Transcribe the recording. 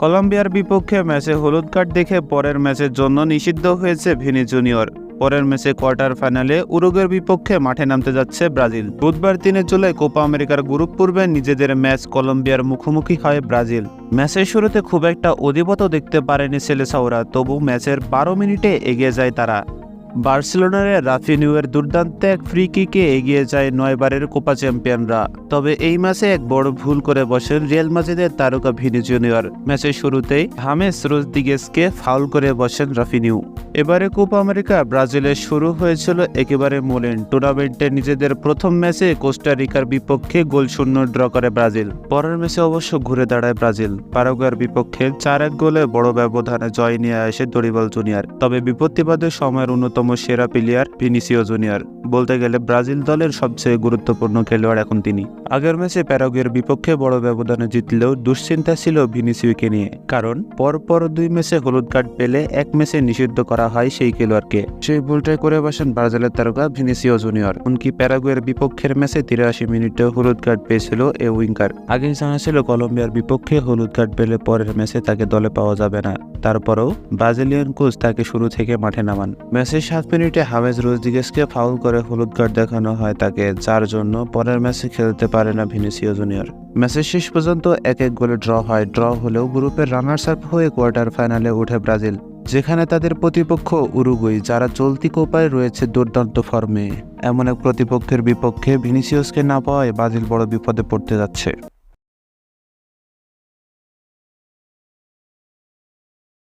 কলম্বিয়ার বিপক্ষে ম্যাচে হলুদ কার্ড দেখে পরের ম্যাচের জন্য নিষিদ্ধ হয়েছে ভিনি জুনিয়র। পরের ম্যাচে কোয়ার্টার ফাইনালে উরুগের বিপক্ষে মাঠে নামতে যাচ্ছে ব্রাজিল। বুধবার তিনে জুলাই কোপা আমেরিকার গ্রুপ পূর্বে নিজেদের ম্যাচ কলম্বিয়ার মুখোমুখি হয় ব্রাজিল। ম্যাচের শুরুতে খুব একটা অধিপত দেখতে পারেনি সেলেসাওরা, তবু ম্যাচের বারো মিনিটে এগিয়ে যায় তারা। বার্সেলোনার রাফিনিউয়ের দুর্দান্ত এক ফ্রি কিকে এগিয়ে যায় নয়বারের কোপা চ্যাম্পিয়নরা। তবে এই ম্যাচে এক বড় ভুল করে বসেন রিয়াল মাজিদের তারকা ভিনি জুনিয়র ম্যাচের শুরুতেই হামেস রোজদিগেসকে ফাউল করে বসেন রাফিনিউ এবারে কোপা আমেরিকা ব্রাজিলের শুরু হয়েছিল একেবারে মোলেন টুর্নামেন্টে নিজেদের প্রথম ম্যাচে কোস্টারিকার বিপক্ষে গোল শূন্য ড্র করে ব্রাজিল। পরের ম্যাচে অবশ্য ঘুরে দাঁড়ায় ব্রাজিল। পারাগুয়ার বিপক্ষে চার এক গোলে বড় ব্যবধানে জয় নিয়ে আসে দরিবল জুনিয়র। তবে বিপত্তিবাদের সময়ের অন্যতম সেরা প্লেয়ার ভিনিসিও জুনিয়র বলতে গেলে ব্রাজিল দলের সবচেয়ে গুরুত্বপূর্ণ খেলোয়াড় এখন তিনি। আগের ম্যাচে প্যারাগুয়ের বিপক্ষে বড় ব্যবধানে জিতলেও দুশ্চিন্তা ছিল ভিনিসিওকে নিয়ে। কারণ পরপর দুই ম্যাচে হলুদ কার্ড পেলে এক ম্যাচে নিষিদ্ধ করা হয় সেই খেলোয়াড়কে। সেই ভুলটাই করে বসেন ব্রাজিলের তারকা ভিনিসিও জুনিয়র এমনকি প্যারাগুয়ের বিপক্ষের ম্যাচে তিরাশি মিনিটে হলুদ কার্ড পেয়েছিল এ উইঙ্কার। আগেই জানা ছিল কলম্বিয়ার বিপক্ষে হলুদ কার্ড পেলে পরের ম্যাচে তাকে দলে পাওয়া যাবে না। তারপরেও ব্রাজিলিয়ান কোচ তাকে শুরু থেকে মাঠে নামান। ম্যাচের সাত মিনিটে হামেজ রোজদিগেসকে ফাউল করে হলুদ কার্ড দেখানো হয় তাকে, যার জন্য পরের ম্যাচে খেলতে পারে না ভিনিসিও জুনিয়র। ম্যাচের শেষ পর্যন্ত এক এক গোলে ড্র হয়। ড্র হলেও গ্রুপের রানার্স আপ হয়ে কোয়ার্টার ফাইনালে ওঠে ব্রাজিল, যেখানে তাদের প্রতিপক্ষ উরুগুই যারা চলতি কোপায় রয়েছে দুর্দান্ত ফর্মে। এমন এক প্রতিপক্ষের বিপক্ষে ভিনিসিয়াসকে না পাওয়ায় ব্রাজিল বড় বিপদে পড়তে যাচ্ছে।